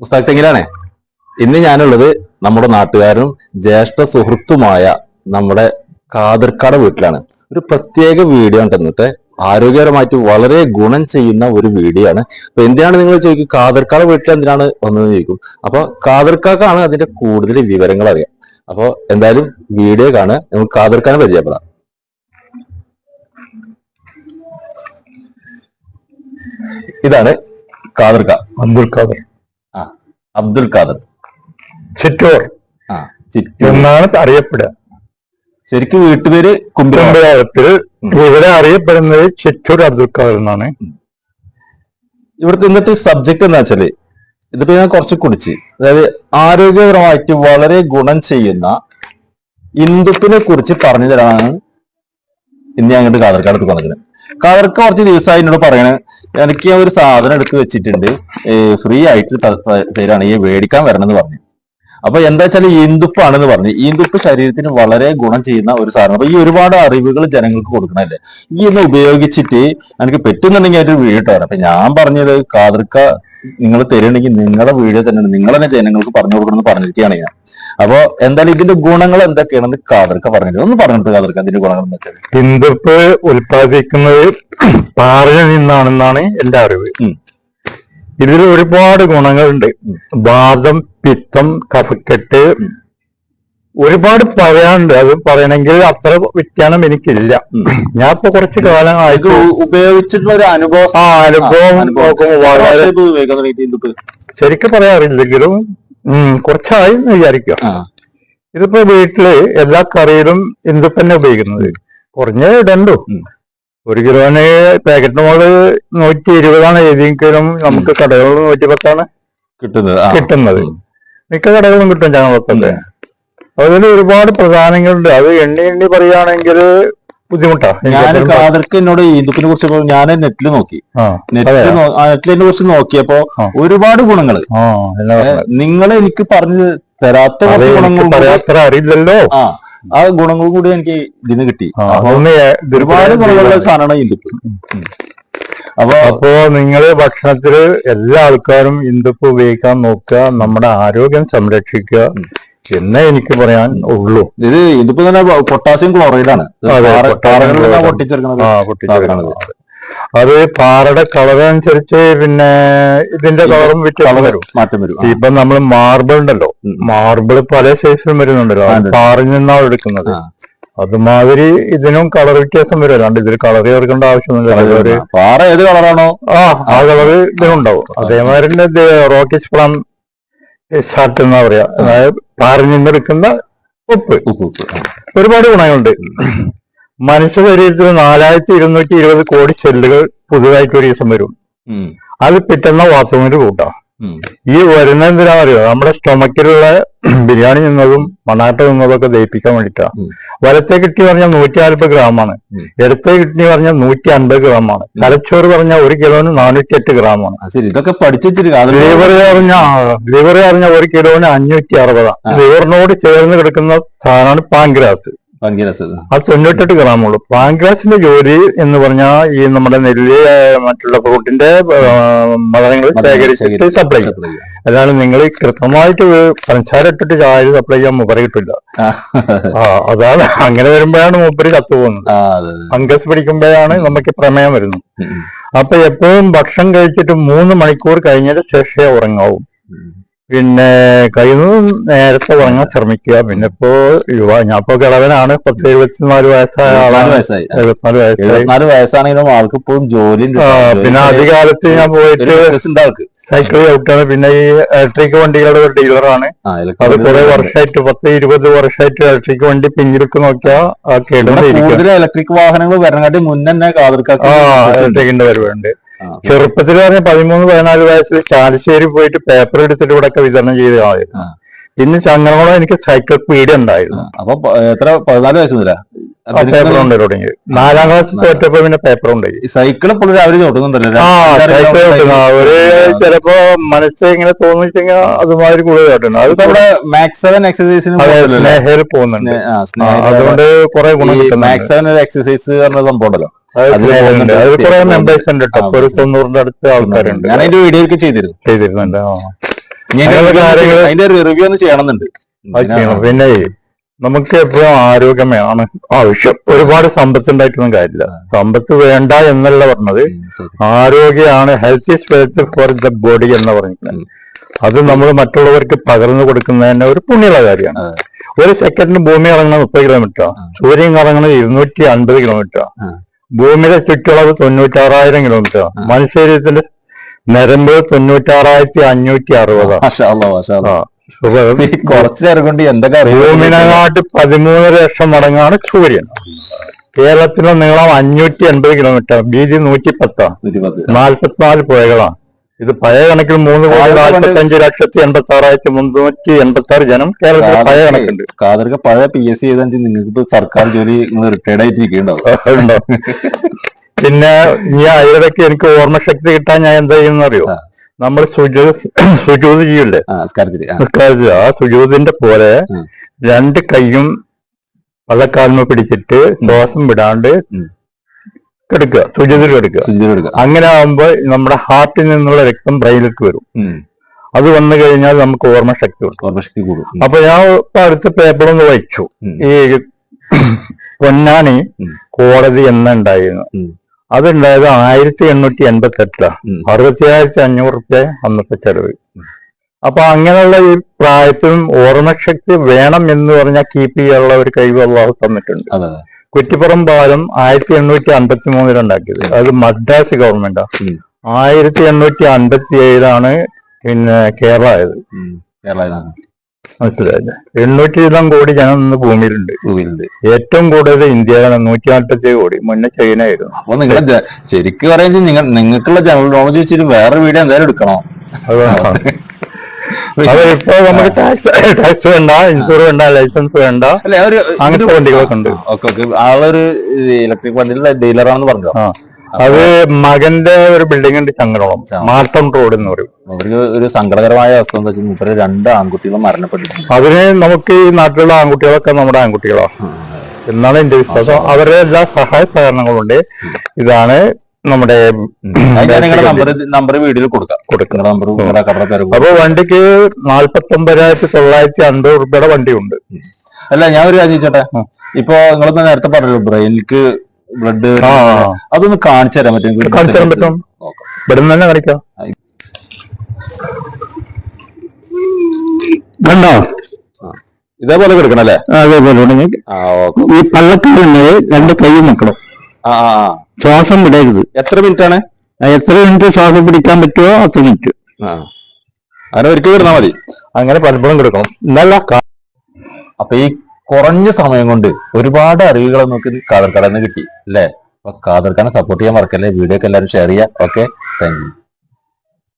പുസ്തകത്തെങ്കിലാണേ ഇന്ന് ഞാനുള്ളത് നമ്മുടെ നാട്ടുകാരനും ജ്യേഷ്ഠ സുഹൃത്തുമായ നമ്മുടെ കാതിർക്കാട് വീട്ടിലാണ്. ഒരു പ്രത്യേക വീഡിയോ ഉണ്ട് ഇന്നത്തെ. ആരോഗ്യപരമായിട്ട് വളരെ ഗുണം ചെയ്യുന്ന ഒരു വീഡിയോ ആണ്. അപ്പൊ എന്തിനാണ് നിങ്ങൾ ചോദിക്കും? കാതിർക്കാട് വീട്ടിൽ എന്തിനാണ് വന്നതെന്ന് ചോദിക്കും. അപ്പൊ കാതിർക്കാക്കാണ് അതിന്റെ കൂടുതൽ വിവരങ്ങൾ അറിയാം. അപ്പൊ എന്തായാലും വീഡിയോ കാണുക. നമുക്ക് കാതിർക്കാനെ പരിചയപ്പെടാം. ഇതാണ് കാതിർക്ക അബ്ദുൽ ഖാദർ. ആ അബ്ദുൽ ഖാദർ. ചിറ്റൂർ. ആ ചിറ്റൂർ. എന്നാണ് അറിയപ്പെടുക. ശരിക്കും വീട്ടുപേര് കുമ്പളത്തിൽ ഇവിടെ അറിയപ്പെടുന്നത് ചിറ്റൂർ അബ്ദുൽ ഖാദർ എന്നാണ്. ഇവിടുത്തെ ഇന്നത്തെ സബ്ജക്ട് എന്താ വെച്ചാൽ ഇതിപ്പോ ഞാൻ കുറച്ച് കുടിച്ച്. അതായത് ആരോഗ്യപരമായിട്ട് വളരെ ഗുണം ചെയ്യുന്ന ഇന്ദുപ്പിനെ കുറിച്ച് പറഞ്ഞു തരാനാണ് ഇന്ന് ഞാൻ അങ്ങോട്ട് കാതർക്കാട് വന്നത് കാതർക്ക് കുറച്ച് ദിവസമായി എന്നോട് പറയണേ. എനിക്ക് ഒരു സാധനം എടുത്ത് വെച്ചിട്ടുണ്ട്. ഫ്രീ ആയിട്ട് തരാണ്. ഈ മേടിക്കാൻ വരണം എന്ന് പറഞ്ഞു. അപ്പൊ എന്താ വെച്ചാൽ ഈന്തുപ്പാണെന്ന് പറഞ്ഞു. ഈന്തുപ്പ് ശരീരത്തിന് വളരെ ഗുണം ചെയ്യുന്ന ഒരു സാധനം. അപ്പൊ ഈ ഒരുപാട് അറിവുകൾ ജനങ്ങൾക്ക് കൊടുക്കണല്ലേ? ഈ ഒന്ന് ഉപയോഗിച്ചിട്ട് എനിക്ക് പറ്റുന്നുണ്ടെങ്കിൽ അതിന്റെ ഇട്ട് അപ്പൊ ഞാൻ പറഞ്ഞത് കാതർക്ക നിങ്ങൾ തരുകയാണെങ്കിൽ നിങ്ങളുടെ വീഡിയോ തന്നെയാണ്. നിങ്ങൾ തന്നെ ജനങ്ങൾക്ക് പറഞ്ഞു കൊടുക്കണമെന്ന് പറഞ്ഞിരിക്കുകയാണ് ഞാൻ. അപ്പൊ എന്തായാലും ഇതിന്റെ ഗുണങ്ങൾ എന്തൊക്കെയാണെന്ന് കാതർക്ക പറഞ്ഞിട്ട് ഒന്ന് പറഞ്ഞിട്ട് കാതർക്ക അതിന്റെ ഗുണങ്ങൾ എന്താ ഹിന്ദുപ്പ് ഉൽപ്പാദിപ്പിക്കുന്നത് പാറയിൽ നിന്നാണെന്നാണ് എന്റെ അറിവ്. ഇതിൽ ഒരുപാട് ഗുണങ്ങളുണ്ട്. വാദം പിത്തം കഫക്കെട്ട് ഒരുപാട് പറയാനുണ്ട്. അത് പറയണമെങ്കിൽ അത്ര വ്യത്യാസം എനിക്കില്ല. ഞാൻ ഇപ്പൊ കുറച്ച് കാലമായിട്ട് ഉപയോഗിച്ചിട്ടുള്ള ഒരു അനുഭവം. ആ അനുഭവം ഇന്ദുപ്പ് ശരിക്കും പറയാറില്ലെങ്കിലും കുറച്ചായി വിചാരിക്കുക. ആ. ഇതിപ്പോ വീട്ടിൽ എല്ലാ കറിയിലും ഇന്ദുപ്പന്നെ ഉപയോഗിക്കുന്നത്. കുറഞ്ഞ ഇടണ്ടു. ഒരു കിലോന് പാക്കറ്റ് മോൾ നൂറ്റി ഇരുപതാണ്. ഏതെങ്കിലും നമുക്ക് കടകളിൽ നൂറ്റി പത്താണ് കിട്ടുന്നത്. കിട്ടുന്നത്. മിക്ക കടകളും കിട്ടും ഞങ്ങൾക്കൊക്കെ അതിൽ ഒരുപാട് പ്രധാനങ്ങളുണ്ട്. അത് എണ്ണി എണ്ണി പറയുകയാണെങ്കിൽ ബുദ്ധിമുട്ടാണ് ഞാൻ കാതർക്ക് എന്നോട് ഈന്ദുപ്പിനെ കുറിച്ച് ഞാൻ നെറ്റിൽ നോക്കി. നെറ്റിൽ നെറ്റിലിനെ കുറിച്ച് നോക്കിയപ്പോ ഒരുപാട് ഗുണങ്ങൾ. നിങ്ങൾ എനിക്ക് പറഞ്ഞു തരാത്ത ഗുണങ്ങൾ അറിയില്ലല്ലോ. ആ ഗുണങ്ങളും ഗുണങ്ങൾ കൂടി എനിക്ക് ഇതിന് കിട്ടി. ഒരുപാട് ഗുണങ്ങളുള്ള സാധനമാണ് ഇന്ദുപ്പ് അപ്പൊ അപ്പോ നിങ്ങൾ ഭക്ഷണത്തിൽ എല്ലാ ആൾക്കാരും ഇന്ദുപ്പ് ഉപയോഗിക്കാൻ നോക്കുക. നമ്മുടെ ആരോഗ്യം സംരക്ഷിക്കുക. എന്നേ എനിക്ക് പറയാൻ ഉള്ളൂ. ഇത് ഇതിപ്പോ തന്നെ പൊട്ടാസ്യം ക്ലോറൈഡ് ആണ് ഇത് അതെ, പാറ- potassium പാറകളിൽ നിന്നാ chloride. പൊട്ടിച്ചെടുക്കുന്നത്. അത് പാറയുടെ കളർ അനുസരിച്ച് പിന്നെ ഇതിന്റെ കളറും കളറ് വരും. മാറ്റം വരും. ഇപ്പൊ നമ്മൾ മാർബിൾ ഉണ്ടല്ലോ. മാർബിൾ പല സൈസിലും വരുന്നുണ്ടല്ലോ. പാറിൽ നിന്നാണ് എടുക്കുന്നത്. അതുമാതിരി ഇതിനും കളർ വ്യത്യാസം വരും. അല്ലാണ്ട് ഇതിൽ കളർ ചേർക്കേണ്ട ആവശ്യമൊന്നുമില്ല. പാറ ഏത് കളറാണോ? ആ ആ കളർ ഇതിനുണ്ടാവും അതേമാതിരി തന്നെ ഇത് പ്ലം എന്നാ പറയാ. അതായത് പാറിൽ നിന്നെടുക്കുന്ന ഉപ്പ്. ഒരുപാട് ഗുണങ്ങളുണ്ട്. മനുഷ്യ ശരീരത്തിൽ നാലായിരത്തി ഇരുന്നൂറ്റി ഇരുപത് കോടി സെല്ലുകൾ പുതുതായിട്ട് ഒരു ദിവസം വരും. അത് പിറ്റുന്ന വാസവിന് കൂട്ടാം. ഉം. ഈ വരുന്ന എന്തിനാ അറിയോ? നമ്മുടെ സ്റ്റൊമക്കിലുള്ള ബിരിയാണി നിന്നതും മണാട്ട നിന്നതും ഒക്കെ ദഹിപ്പിക്കാൻ വേണ്ടിട്ടാ വലത്തെ കിഡ്നി പറഞ്ഞാൽ നൂറ്റി നാൽപ്പത് ഗ്രാമാണ്. ഇടത്തെ കിഡ്നി പറഞ്ഞാൽ നൂറ്റി അൻപത് ഗ്രാമാണ് തലച്ചോറ് പറഞ്ഞാൽ ഒരു കിലോന് നാനൂറ്റി എട്ട് ഗ്രാമാണ് ഇതൊക്കെ പഠിച്ചു വെച്ചിട്ട് അത് ലിവർ പറഞ്ഞ ലിവർ പറഞ്ഞ ഒരു കിലോന് അഞ്ഞൂറ്റി അറുപതാണ്. ലിവറിനോട് ചേർന്ന് കിടക്കുന്ന സാധനമാണ് പങ്കിരസ് അത് തൊണ്ണൂറ്റെട്ട് ഗ്രാമുള്ളൂ. പാൻക്രാസിന്റെ ജോലി എന്ന് പറഞ്ഞാൽ ഈ നമ്മുടെ നെല്ല് മറ്റുള്ള ഫ്രൂട്ടിന്റെ മതങ്ങൾ ശേഖരിച്ചിട്ട് സപ്ലൈ ചെയ്യും. അല്ലാണ്ട് നിങ്ങൾ കൃത്യമായിട്ട് പഞ്ചസാര ഇട്ടിട്ട് ചായ സപ്ലൈ ചെയ്യാൻ മൂപ്പര് കിട്ടില്ല ആ. അതാണ്. അങ്ങനെ വരുമ്പോഴാണ് മൂപ്പര് കത്തു പോകുന്നത്. ഫംഗസ് പിടിക്കുമ്പോഴാണ് നമുക്ക് പ്രമേയം വരുന്നത്. അപ്പൊ എപ്പോഴും ഭക്ഷണം കഴിച്ചിട്ട് മൂന്ന് മണിക്കൂർ കഴിഞ്ഞതിന് ശേഷമേ ഉറങ്ങാവൂ. പിന്നെ കഴിയുന്നതും നേരത്തെ ഉറങ്ങാൻ ശ്രമിക്കുക. പിന്നെ ഇപ്പോ യുവ ഞാൻ ഇപ്പൊ കിളവനാണ് പത്ത് എഴുപത്തിനാല് വയസ്സായ ആളാണ്. വയസ്സായി. എഴുപത്തിനാല് വയസ്സായി. എഴുപത്തിനാല് വയസ്സാണെങ്കിലും ആൾക്ക് ഇപ്പോഴും ജോലി പിന്നെ ആദ്യകാലത്ത് ഞാൻ പോയിട്ട് സൈക്കിൾ ചവിട്ടാണ് പിന്നെ ഈ ഇലക്ട്രിക് വണ്ടികളുടെ ഒരു ഡീലറാണ് അത് കുറെ. വർഷമായിട്ട് പത്ത് ഇരുപത് വർഷമായിട്ട് ഇലക്ട്രിക് വണ്ടി പിന്നിലേക്ക് നോക്കിയാൽ കൂടുതൽ ഇലക്ട്രിക് വാഹനങ്ങൾ വരണക്കാട്ടി മുന്നേ ആ ഇലക്ട്രിക്കിന്റെ വരവുണ്ട്. ചെറുപ്പത്തിൽ പറഞ്ഞ പതിമൂന്ന് പതിനാല് വയസ്സിൽ ചാലശ്ശേരി പോയിട്ട് പേപ്പർ എടുത്തിട്ട് ഇവിടെ ഒക്കെ വിതരണം ചെയ്ത ആളായിരുന്നു. ആ. പിന്നെ ചങ്ങനോളം എനിക്ക് സൈക്കിൾ പീഡിയ ഉണ്ടായിരുന്നു. അപ്പൊ എത്ര പതിനാല് വയസ്സ് മുതലാ? പേപ്പർ ഉണ്ട് തുടങ്ങി നാലാം ക്ലാസ് തോറ്റപ്പോ പിന്നെ പേപ്പർ ഉണ്ട് സൈക്കിൾ എപ്പോഴും രാവിലെ ചോട്ടുന്നുണ്ടല്ലോ ആ സൈക്കിൾ ചിലപ്പോ മനസ്സ് ഇങ്ങനെ തോന്നിച്ചെങ്കിൽ അതുമാതിരി കൂടുതൽ അത് നമ്മുടെ എക്സസൈസിന് പോകുന്നുണ്ട്. അതുകൊണ്ട് കുറെ ഗുണം കിട്ടുന്നുണ്ട്. മാക്സ് സെവൻ ഒരു എക്സസൈസ് പറഞ്ഞ സംഭവം ഉണ്ടല്ലോ അത് അതിൽ ചെയ്യുന്നുണ്ട്. പോകുന്നുണ്ട്. അത് കുറെ പോകുന്നുണ്ട്. മെമ്പേഴ്സ് ഉണ്ട് കേട്ടോ ഒരു തൊണ്ണൂറിന്റെ അടുത്ത് ആൾക്കാരുണ്ട്. ഞാൻ അതിന്റെ വീഡിയോ ഒക്കെ ചെയ്തിരുന്നു. ചെയ്തിരുന്നുണ്ട്. ആ. ഇനി അതിന്റെ അങ്ങനെയുള്ള review ഒന്ന് കാര്യങ്ങൾ ചെയ്യണം. അതിന്റെ റിവ്യൂ ഒന്ന് ചെയ്യണമെന്നുണ്ട്. അത് പിന്നെ നമുക്ക് എപ്പോഴും ആരോഗ്യമാണ് ആവശ്യം. ഒരുപാട് സമ്പത്ത് ഉണ്ടായിട്ടൊന്നും കാര്യമില്ല. സമ്പത്ത് വേണ്ട എന്നല്ല പറഞ്ഞത്. ആരോഗ്യമാണ് health is wealth for the body എന്ന് പറഞ്ഞിട്ടുണ്ട് അത് നമ്മൾ മറ്റുള്ളവർക്ക് പകർന്നു കൊടുക്കുന്നതിന് ഒരു പുണ്യമുള്ള കാര്യമാണ്. ഒരു സെക്കൻഡിന് ഭൂമി ഇറങ്ങുന്നത് മുപ്പത് കിലോമീറ്റർ സൂര്യൻ ഇറങ്ങുന്നത് ഇരുന്നൂറ്റി അൻപത് കിലോമീറ്റർ. ഭൂമിയുടെ ചുറ്റളവ് തൊണ്ണൂറ്റാറായിരം കിലോമീറ്റർ മനുഷ്യരീരത്തിന്റെ നിരമ്പ് തൊണ്ണൂറ്റാറായിരത്തി അഞ്ഞൂറ്റി അറുപത് കുറച്ച് നേരം കൊണ്ട് എന്തൊക്കെ ഭൂമിനെങ്ങാട്ട് പതിമൂന്ന് ലക്ഷം മടങ്ങാണ് സൂര്യൻ. കേരളത്തിലെ നീളം അഞ്ഞൂറ്റി എൺപത് കിലോമീറ്റർ വീതി നൂറ്റി പത്താണ് നാൽപ്പത്തിനാല് പുഴകളാണ്. ഇത് പഴയ കണക്കിൽ മൂന്ന് കോടി ആയിരത്തി പണ്ട് നാൽപ്പത്തി അഞ്ച് ലക്ഷത്തി എൺപത്തി ആറായിരത്തി മുന്നൂറ്റി എൺപത്തി ആറ് ജനം കേരളത്തിൽ പഴയ കണക്കുണ്ട്. കാതർക്ക് പഴയ പി എസ് സി ചെയ്തെന്ന് നിങ്ങൾക്ക് ഇപ്പൊ സർക്കാർ ജോലി നിങ്ങൾ റിട്ടയർഡ് ആയിട്ട് ഇരിക്കുന്നുണ്ടാവും ഉണ്ടോ? പിന്നെ ഈ ആയുർവേദക്ക് എനിക്ക് ഓർമ്മശക്തി കിട്ടാൻ ഞാൻ എന്താ ചെയ്യുന്ന അറിയോ? നമ്മൾ സുജോത് സുജൂത് ചെയ്യില്ലേ ആ നിസ്കാരത്തിൽ സുജൂതിന്റെ പോലെ രണ്ട് കൈയും വള്ളക്കാൽമ പിടിച്ചിട്ട് ദോഷം വിടാണ്ട് എടുക്കുക കിടക്കുക സുജിതം അങ്ങനെ ആകുമ്പോൾ നമ്മുടെ ഹാർട്ടിൽ നിന്നുള്ള രക്തം ബ്രെയിനിലേക്ക് വരും. അത് വന്നു കഴിഞ്ഞാൽ നമുക്ക് ഓർമ്മശക്തി ഉണ്ട് ഓർമ്മശക്തി കൂടും. അപ്പൊ ഞാൻ ഇപ്പൊ അടുത്ത പേപ്പറൊന്ന് വായിച്ചു. ഈ പൊന്നാനി. കോടതി എന്നുണ്ടായിരുന്നു. അതുണ്ടായത് ആയിരത്തി എണ്ണൂറ്റി എൺപത്തി എട്ടിലാണ് ഉം. അറുപത്തിയായിരത്തി അഞ്ഞൂറ് റുപ്യ അന്നത്തെ ചെലവ്. അപ്പൊ അങ്ങനെയുള്ള ഈ പ്രായത്തിലും ഓർമ്മശക്തി വേണം എന്ന് പറഞ്ഞാൽ കീപ്പ് ചെയ്യാനുള്ള ഒരു കഴിവ് അള്ളാഹു തന്നിട്ടുണ്ട്. കുറ്റിപ്പുറം പാലം ആയിരത്തി എണ്ണൂറ്റി അമ്പത്തി മൂന്നിലുണ്ടാക്കിയത് അത് മദ്രാസ് ഗവൺമെന്റാ. ആയിരത്തി എണ്ണൂറ്റി അമ്പത്തി ഏഴിലാണ് പിന്നെ കേരള ആയത് മനസ്സിലായത് മനസ്സിലായില്ലേ? എണ്ണൂറ്റി ഇരുപതാം കോടി ജനം ഇന്ന് ഭൂമിയിലുണ്ട്. ഭൂമിയിലുണ്ട്. ഏറ്റവും കൂടുതൽ ഇന്ത്യയിലാണ്. നൂറ്റി നാൽപ്പത്തി കോടി. മുന്നേ ചൈന ആയിരുന്നു അപ്പൊ നിങ്ങൾ ശരിക്കും പറയുന്നത് നിങ്ങൾ നിങ്ങൾക്കുള്ള ജനറൽ നോളജ് വെച്ചിട്ട് വേറെ വീഡിയോ എന്തായാലും എടുക്കണോ? അതാണ് അത് ഇപ്പൊ നമുക്ക് ടാക്സ് ടാക്സ് വേണ്ട ഇൻഷുർ വേണ്ട ലൈസൻസ് വേണ്ട. അങ്ങനത്തെ വണ്ടികളൊക്കെ ഉണ്ട്. Okay okay. ആളൊരു ഇലക്ട്രിക് വണ്ടിയുടെ ഡീലറാണെന്ന് പറഞ്ഞു? അത് മകന്റെ ഒരു ബിൽഡിംഗ് ഉണ്ട് ചങ്ങരോളം മാർട്ടം റോഡ് എന്ന് പറയും. അവർക്ക് ഒരു സങ്കടകരമായ അവസ്ഥ എന്താ വെച്ചാൽ മൂപ്പര് രണ്ട് ആൺകുട്ടികളും മരണപ്പെട്ടിട്ടുണ്ട്. അതിന് നമുക്ക് ഈ നാട്ടിലുള്ള ആൺകുട്ടികളൊക്കെ നമ്മുടെ ആൺകുട്ടികളാണ് എന്നാണ് എന്റെ വിശ്വാസം. അവരുടെ എല്ലാ സഹായ സഹകരണങ്ങളുണ്ട്. ഇതാണ് നമ്മുടെ നമ്പർ നമ്പർ വീഡിയോയിൽ കൊടുക്കാം. പേര് അപ്പൊ വണ്ടിക്ക് നാൽപ്പത്തി ഒമ്പതിനായിരത്തി തൊള്ളായിരത്തി അൻപത് റുപ്യയുടെ വണ്ടിയുണ്ട്. അല്ല ഞാൻ ഒരു കാര്യം ചേട്ടാ. ഇപ്പൊ നിങ്ങളൊന്ന് നേരത്തെ പറഞ്ഞല്ലോ ബ്രെയിനിക്ക് ബ്ലഡ് അതൊന്ന് കാണിച്ചു തരാൻ പറ്റും കാണിച്ചു തരാൻ പറ്റും. ഇവിടെ നിന്ന് തന്നെ കളിക്കാം കണ്ടോ? ഇതേപോലെ കൊടുക്കണം അല്ലേ? അതേപോലെ ഉണ്ടെങ്കിൽ ആ ഓക്കെ. ഈ പള്ളക്കാരന് രണ്ട് കൈ നിൽക്കണം. ശ്വാസം വിടരുത്. എത്ര മിനിറ്റ് ആണ് എത്ര മിനിറ്റ് ശ്വാസം പിടിക്കാൻ പറ്റുമോ അത്ര മിനിറ്റ്. അങ്ങനെ ഒരിക്കൽ വിടുന്നാ മതി. അങ്ങനെ പലപ്പോഴും കൊടുക്കണം. എന്നല്ല അപ്പൊ ഈ കുറഞ്ഞ സമയം കൊണ്ട് ഒരുപാട് അറിവുകൾ നമുക്ക് കാതർക്കടന്ന് കിട്ടി അല്ലേ? അപ്പൊ കാതർക്കാനെ സപ്പോർട്ട് ചെയ്യാൻ മറക്കല്ലേ? വീഡിയോ ഒക്കെ എല്ലാവരും ഷെയർ ചെയ്യാം ഓക്കെ താങ്ക് യു